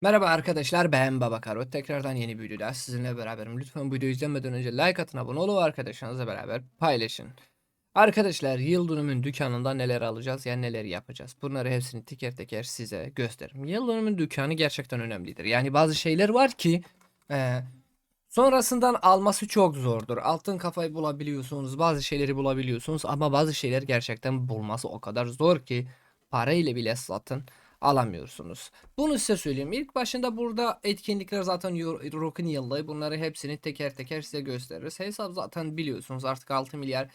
Merhaba arkadaşlar ben Baba Karo. Tekrardan yeni bir videoda sizinle beraberim. Lütfen bu videoyu izlemeden önce like atın, abone olun arkadaşlarınızla beraber paylaşın. Arkadaşlar yıl dönümün dükkanında neler alacağız yani neler yapacağız. Bunları hepsini teker teker size gösteririm. Yıl dönümün dükkanı gerçekten önemlidir. Yani bazı şeyler var ki e, sonrasından alması çok zordur. Altın kafayı bulabiliyorsunuz, bazı şeyleri bulabiliyorsunuz ama bazı şeyler gerçekten bulması o kadar zor ki parayla bile satın alamıyorsunuz. Bunu size söyleyeyim. İlk başında burada etkinlikler zaten Rock'un yıllığı. Bunları hepsini teker teker size gösteririz. Hesap zaten biliyorsunuz artık 6 milyar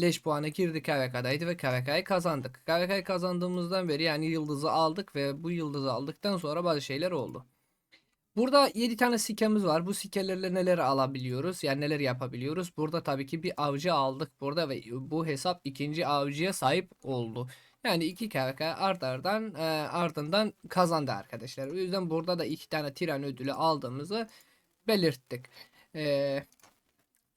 leş puanı girdi KVK'daydı ve KVK'yı kazandık. KVK'yı kazandığımızdan beri yani yıldızı aldık ve bu yıldızı aldıktan sonra bazı şeyler oldu. Burada 7 tane sikemiz var. Bu sikelerle neler alabiliyoruz? Yani neler yapabiliyoruz? Burada tabii ki bir avcı aldık burada ve bu hesap ikinci avcıya sahip oldu. Yani iki KVK art ardan e, ardından kazandı arkadaşlar. O yüzden burada da iki tane tiran ödülü aldığımızı belirttik. E,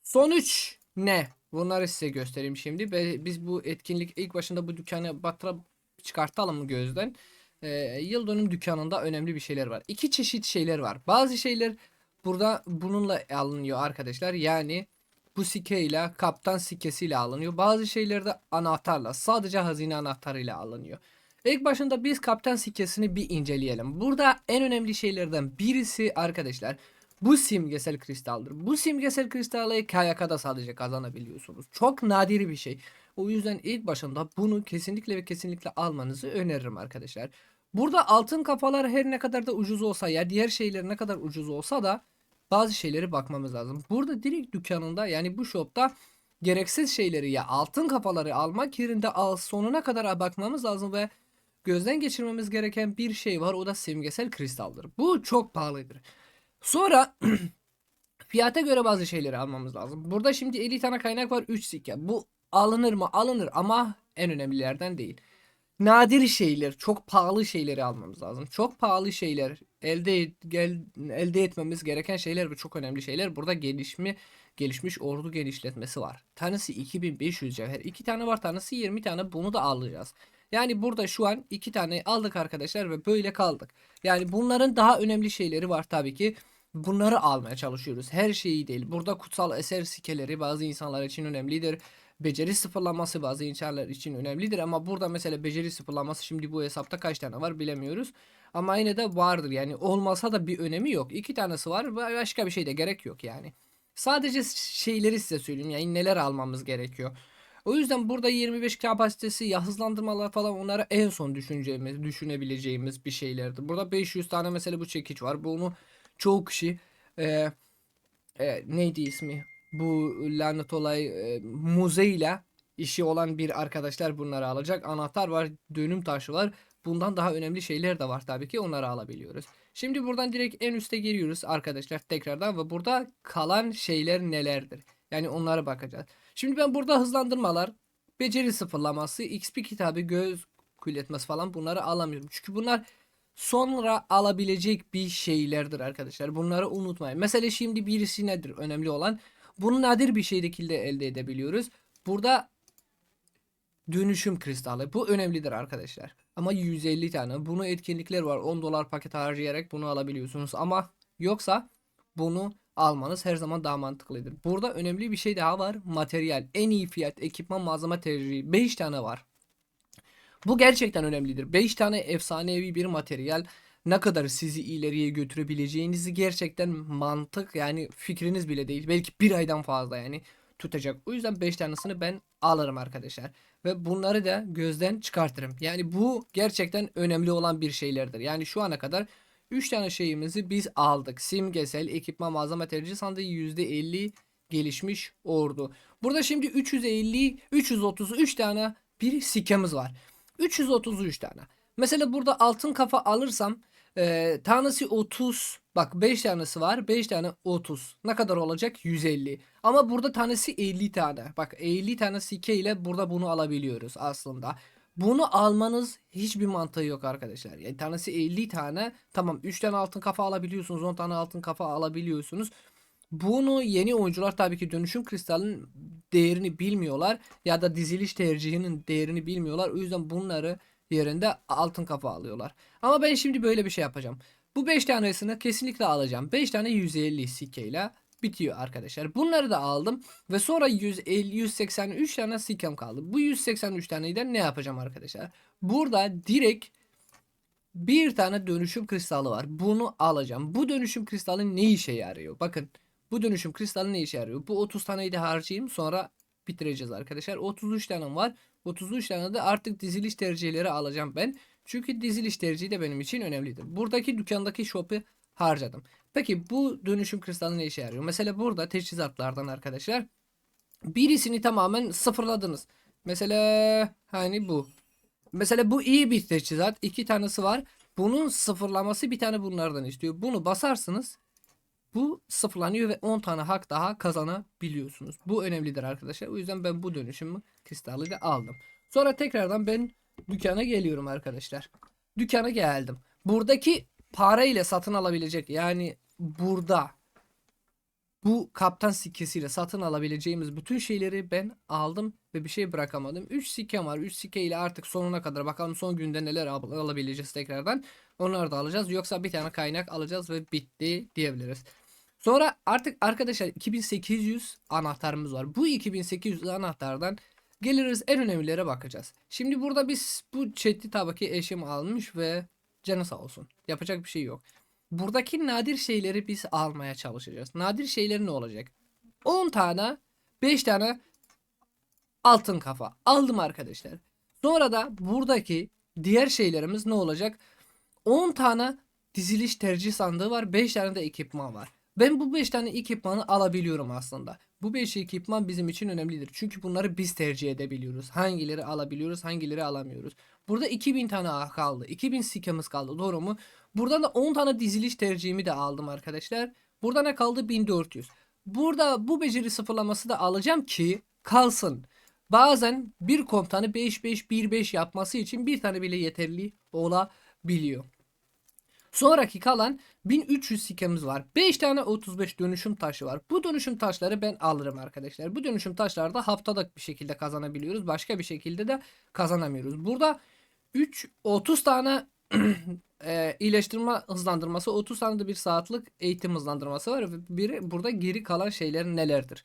sonuç ne? Bunları size göstereyim şimdi. Biz bu etkinlik ilk başında bu dükkanı batırıp çıkartalım gözden. E, yıl dönüm dükkanında önemli bir şeyler var. İki çeşit şeyler var. Bazı şeyler burada bununla alınıyor arkadaşlar. Yani bu sike ile kaptan sikesiyle alınıyor. Bazı şeyler de anahtarla sadece hazine anahtarıyla alınıyor. İlk başında biz kaptan sikesini bir inceleyelim. Burada en önemli şeylerden birisi arkadaşlar bu simgesel kristaldir. Bu simgesel kristalleri KYK'da sadece kazanabiliyorsunuz. Çok nadir bir şey. O yüzden ilk başında bunu kesinlikle ve kesinlikle almanızı öneririm arkadaşlar. Burada altın kafalar her ne kadar da ucuz olsa ya diğer şeyler ne kadar ucuz olsa da bazı şeyleri bakmamız lazım. Burada direkt dükkanında yani bu shopta gereksiz şeyleri ya altın kafaları almak yerinde al sonuna kadar bakmamız lazım ve gözden geçirmemiz gereken bir şey var o da simgesel kristaldır. Bu çok pahalıdır. Sonra fiyata göre bazı şeyleri almamız lazım. Burada şimdi 50 tane kaynak var 3 sikke. Bu alınır mı? Alınır ama en önemlilerden değil. Nadir şeyler, çok pahalı şeyleri almamız lazım. Çok pahalı şeyler elde et- gel, elde etmemiz gereken şeyler ve çok önemli şeyler. Burada gelişme gelişmiş ordu genişletmesi var. Tanesi 2500 cevher. 2 tane var, tanesi 20 tane. Bunu da alacağız. Yani burada şu an 2 tane aldık arkadaşlar ve böyle kaldık. Yani bunların daha önemli şeyleri var tabii ki. Bunları almaya çalışıyoruz. Her şeyi değil. Burada kutsal eser sikeleri bazı insanlar için önemlidir. Beceri sıfırlaması bazı insanlar için önemlidir ama burada mesela beceri sıfırlaması şimdi bu hesapta kaç tane var bilemiyoruz. Ama yine de vardır yani olmasa da bir önemi yok. İki tanesi var başka bir şey de gerek yok yani. Sadece şeyleri size söyleyeyim yani neler almamız gerekiyor. O yüzden burada 25 kapasitesi ya hızlandırmalar falan onları en son düşüneceğimiz, düşünebileceğimiz bir şeylerdi. Burada 500 tane mesela bu çekiç var. Bunu çoğu kişi e, e, neydi ismi? Bu lanet olay e, muzeyle işi olan bir arkadaşlar bunları alacak. Anahtar var, dönüm taşı var. Bundan daha önemli şeyler de var tabii ki onları alabiliyoruz. Şimdi buradan direkt en üste giriyoruz arkadaşlar tekrardan ve burada kalan şeyler nelerdir? Yani onlara bakacağız. Şimdi ben burada hızlandırmalar, beceri sıfırlaması, XP kitabı, göz kületmesi falan bunları alamıyorum. Çünkü bunlar sonra alabilecek bir şeylerdir arkadaşlar. Bunları unutmayın. Mesela şimdi birisi nedir önemli olan? Bunu nadir bir şekilde elde edebiliyoruz. Burada dönüşüm kristali. Bu önemlidir arkadaşlar. Ama 150 tane. Bunu etkinlikler var. 10 dolar paket harcayarak bunu alabiliyorsunuz. Ama yoksa bunu almanız her zaman daha mantıklıdır. Burada önemli bir şey daha var. Materyal. En iyi fiyat, ekipman, malzeme tercihi. 5 tane var. Bu gerçekten önemlidir. 5 tane efsanevi bir materyal ne kadar sizi ileriye götürebileceğinizi gerçekten mantık yani fikriniz bile değil. Belki bir aydan fazla yani tutacak. O yüzden 5 tanesini ben alırım arkadaşlar. Ve bunları da gözden çıkartırım. Yani bu gerçekten önemli olan bir şeylerdir. Yani şu ana kadar 3 tane şeyimizi biz aldık. Simgesel, ekipman, malzeme tercih sandığı %50 gelişmiş ordu. Burada şimdi 350, 333 tane bir sikemiz var. 333 tane. Mesela burada altın kafa alırsam e, tanesi 30 bak 5 tanesi var 5 tane 30 ne kadar olacak? 150 ama burada tanesi 50 tane. Bak 50 tane sike ile burada bunu alabiliyoruz aslında. Bunu almanız hiçbir mantığı yok arkadaşlar. Yani tanesi 50 tane tamam 3 tane altın kafa alabiliyorsunuz 10 tane altın kafa alabiliyorsunuz. Bunu yeni oyuncular tabii ki dönüşüm kristalinin değerini bilmiyorlar ya da diziliş tercihinin değerini bilmiyorlar. O yüzden bunları yerinde altın kafa alıyorlar. Ama ben şimdi böyle bir şey yapacağım. Bu 5 tanesini kesinlikle alacağım. 5 tane 150 sikeyle bitiyor arkadaşlar. Bunları da aldım ve sonra 150 183 tane sikem kaldı. Bu 183 taneyi de ne yapacağım arkadaşlar? Burada direkt bir tane dönüşüm kristali var. Bunu alacağım. Bu dönüşüm kristali ne işe yarıyor? Bakın bu dönüşüm kristali ne işe yarıyor? Bu 30 taneyi de harcayayım sonra bitireceğiz arkadaşlar. 33 tane var. 33 tane de artık diziliş tercihleri alacağım ben. Çünkü diziliş tercihi de benim için önemlidir. Buradaki dükkandaki shop'u harcadım. Peki bu dönüşüm kristali ne işe yarıyor? Mesela burada teçhizatlardan arkadaşlar birisini tamamen sıfırladınız. Mesela hani bu. Mesela bu iyi bir teçhizat. iki tanesi var. Bunun sıfırlaması bir tane bunlardan istiyor. Bunu basarsınız. Bu sıfırlanıyor ve 10 tane hak daha kazanabiliyorsunuz. Bu önemlidir arkadaşlar. O yüzden ben bu dönüşümü kristali de aldım. Sonra tekrardan ben dükkana geliyorum arkadaşlar. Dükkana geldim. Buradaki para ile satın alabilecek yani burada bu kaptan sikkesiyle satın alabileceğimiz bütün şeyleri ben aldım ve bir şey bırakamadım. 3 sikke var. 3 sikke ile artık sonuna kadar bakalım son günde neler al- alabileceğiz tekrardan. Onları da alacağız. Yoksa bir tane kaynak alacağız ve bitti diyebiliriz. Sonra artık arkadaşlar 2800 anahtarımız var. Bu 2800 anahtardan geliriz en önemlilere bakacağız. Şimdi burada biz bu chatli tabaki eşim almış ve canı sağ olsun. Yapacak bir şey yok. Buradaki nadir şeyleri biz almaya çalışacağız. Nadir şeyler ne olacak? 10 tane 5 tane altın kafa aldım arkadaşlar. Sonra da buradaki diğer şeylerimiz ne olacak? 10 tane diziliş tercih sandığı var. 5 tane de ekipman var. Ben bu 5 tane ekipmanı alabiliyorum aslında. Bu 5 ekipman bizim için önemlidir. Çünkü bunları biz tercih edebiliyoruz. Hangileri alabiliyoruz, hangileri alamıyoruz. Burada 2000 tane ağ kaldı. 2000 sikemiz kaldı. Doğru mu? Buradan da 10 tane diziliş tercihimi de aldım arkadaşlar. Burada ne kaldı? 1400. Burada bu beceri sıfırlaması da alacağım ki kalsın. Bazen bir komutanı 5-5-1-5 yapması için bir tane bile yeterli olabiliyor. Sonraki kalan 1300 sikemiz var. 5 tane 35 dönüşüm taşı var. Bu dönüşüm taşları ben alırım arkadaşlar. Bu dönüşüm taşları da haftalık bir şekilde kazanabiliyoruz. Başka bir şekilde de kazanamıyoruz. Burada 3 30 tane e, iyileştirme hızlandırması 30 tane de bir saatlik eğitim hızlandırması var biri burada geri kalan şeyler nelerdir?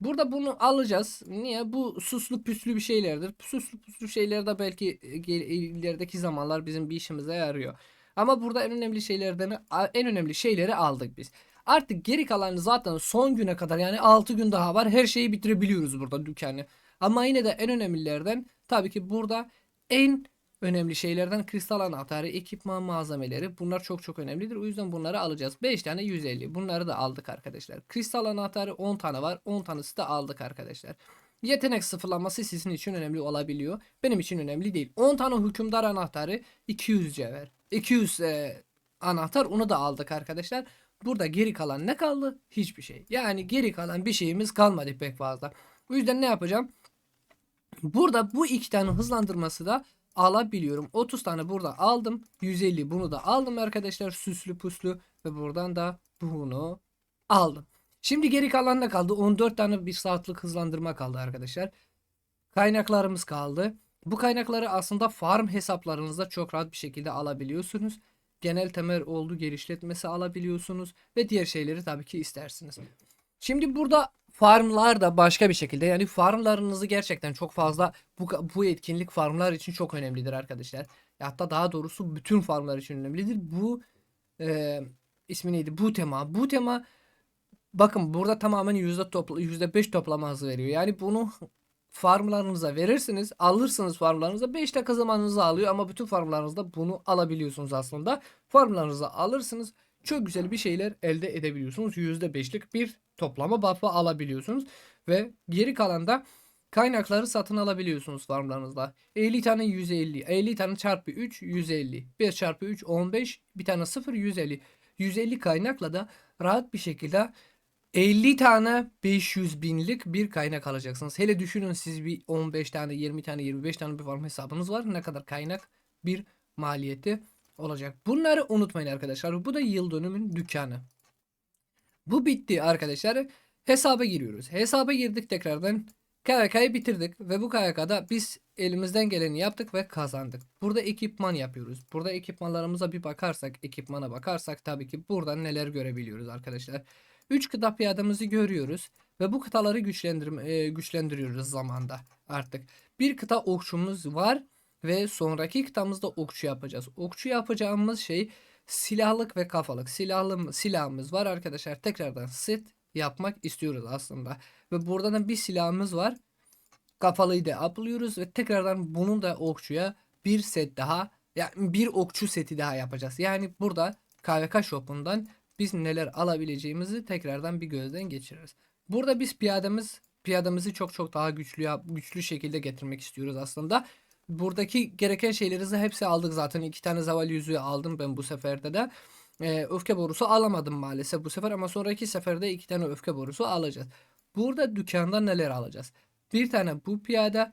Burada bunu alacağız. Niye? Bu suslu püslü bir şeylerdir. Suslu püslü şeyler de belki e, ilerideki zamanlar bizim bir işimize yarıyor. Ama burada en önemli şeylerden en önemli şeyleri aldık biz. Artık geri kalan zaten son güne kadar yani 6 gün daha var. Her şeyi bitirebiliyoruz burada dükkanı. Ama yine de en önemlilerden tabii ki burada en önemli şeylerden kristal anahtarı, ekipman malzemeleri bunlar çok çok önemlidir. O yüzden bunları alacağız. 5 tane 150. Bunları da aldık arkadaşlar. Kristal anahtarı 10 tane var. 10 tanesi de aldık arkadaşlar. Yetenek sıfırlanması sizin için önemli olabiliyor. Benim için önemli değil. 10 tane hükümdar anahtarı 200 cevher. 200 e, anahtar onu da aldık arkadaşlar. Burada geri kalan ne kaldı? Hiçbir şey. Yani geri kalan bir şeyimiz kalmadı pek fazla. O yüzden ne yapacağım? Burada bu iki tane hızlandırması da alabiliyorum. 30 tane burada aldım. 150 bunu da aldım arkadaşlar. Süslü puslu ve buradan da bunu aldım. Şimdi geri kalan ne kaldı? 14 tane bir saatlik hızlandırma kaldı arkadaşlar. Kaynaklarımız kaldı. Bu kaynakları aslında farm hesaplarınızda çok rahat bir şekilde alabiliyorsunuz. Genel temel oldu genişletmesi alabiliyorsunuz ve diğer şeyleri tabii ki istersiniz. Şimdi burada farmlar da başka bir şekilde yani farmlarınızı gerçekten çok fazla bu, bu etkinlik farmlar için çok önemlidir arkadaşlar. Hatta daha doğrusu bütün farmlar için önemlidir. Bu e, ismi neydi? Bu tema. Bu tema bakın burada tamamen yüzde topla %5 toplama hızı veriyor. Yani bunu farmlarınıza verirsiniz. Alırsınız farmlarınıza 5 dakika zamanınızı alıyor ama bütün farmlarınızda bunu alabiliyorsunuz aslında. Farmlarınızı alırsınız. Çok güzel bir şeyler elde edebiliyorsunuz. %5'lik bir toplama buff'ı alabiliyorsunuz. Ve geri kalan da kaynakları satın alabiliyorsunuz farmlarınızda. 50 tane 150. 50 tane çarpı 3 150. 5 çarpı 3 15. Bir tane 0 150. 150 kaynakla da rahat bir şekilde 50 tane 500 binlik bir kaynak alacaksınız. Hele düşünün siz bir 15 tane 20 tane 25 tane bir farm hesabınız var. Ne kadar kaynak bir maliyeti olacak. Bunları unutmayın arkadaşlar. Bu da yıl dönümün dükkanı. Bu bitti arkadaşlar. Hesaba giriyoruz. Hesaba girdik tekrardan. KVK'yı bitirdik ve bu KVK'da biz elimizden geleni yaptık ve kazandık. Burada ekipman yapıyoruz. Burada ekipmanlarımıza bir bakarsak, ekipmana bakarsak tabii ki buradan neler görebiliyoruz arkadaşlar. 3 kıta piyademizi görüyoruz ve bu kıtaları güçlendirme, e, güçlendiriyoruz zamanda artık. Bir kıta okçumuz var ve sonraki kıtamızda okçu yapacağız. Okçu yapacağımız şey silahlık ve kafalık. Silahlı silahımız var arkadaşlar. Tekrardan set yapmak istiyoruz aslında. Ve burada da bir silahımız var. Kafalıyı da aplıyoruz ve tekrardan bunun da okçuya bir set daha yani bir okçu seti daha yapacağız. Yani burada KVK shop'undan biz neler alabileceğimizi tekrardan bir gözden geçiririz. Burada biz piyademiz piyademizi çok çok daha güçlü güçlü şekilde getirmek istiyoruz aslında. Buradaki gereken şeyleri hepsi aldık zaten. iki tane zaval yüzüğü aldım ben bu seferde de. Ee, öfke borusu alamadım maalesef bu sefer ama sonraki seferde iki tane öfke borusu alacağız. Burada dükkanda neler alacağız? Bir tane bu piyade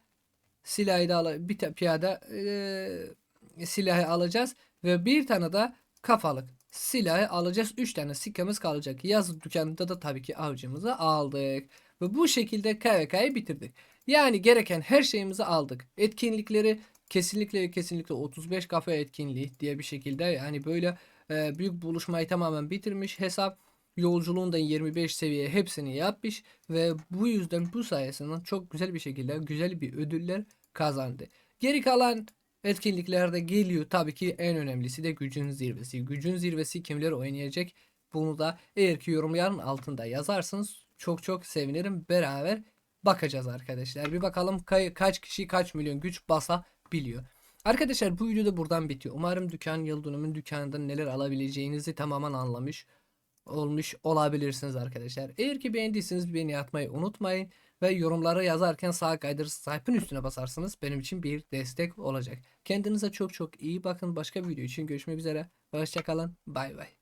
silahı da ala- bir piyade eee, silahı alacağız ve bir tane de kafalık silahı alacağız. Üç tane sikkemiz kalacak. Yazı dükkanında da tabii ki avcımızı aldık. Ve bu şekilde KVK'yı bitirdik. Yani gereken her şeyimizi aldık. Etkinlikleri kesinlikle ve kesinlikle 35 kafe etkinliği diye bir şekilde yani böyle e, büyük buluşmayı tamamen bitirmiş hesap yolculuğunda 25 seviye hepsini yapmış ve bu yüzden bu sayesinde çok güzel bir şekilde güzel bir ödüller kazandı. Geri kalan etkinliklerde geliyor tabii ki en önemlisi de gücün zirvesi. Gücün zirvesi kimler oynayacak? Bunu da eğer ki yorumların altında yazarsınız çok çok sevinirim. Beraber bakacağız arkadaşlar. Bir bakalım kay- kaç kişi kaç milyon güç basabiliyor. Arkadaşlar bu video da buradan bitiyor. Umarım dükkan Yıldönüm'ün dükkanında neler alabileceğinizi tamamen anlamış olmuş olabilirsiniz arkadaşlar. Eğer ki beğendiyseniz beğeni atmayı unutmayın ve yorumlara yazarken sağ kaydırır sahipin üstüne basarsınız. Benim için bir destek olacak. Kendinize çok çok iyi bakın. Başka bir video için görüşmek üzere. Hoşçakalın. Bay bay.